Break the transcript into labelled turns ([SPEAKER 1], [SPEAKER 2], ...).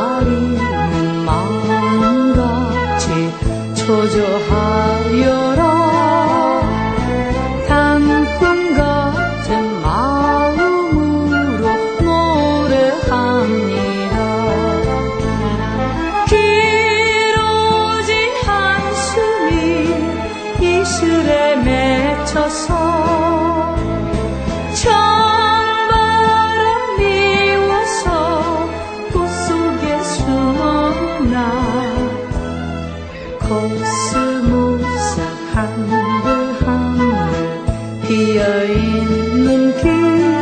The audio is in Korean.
[SPEAKER 1] 어린 마음같이 초조하여라. 단풍 같은 마음으로 노래합니다. 길어진 한숨이 이슬에 맺혀서 모습 모삭한데 한늘 비어있는 길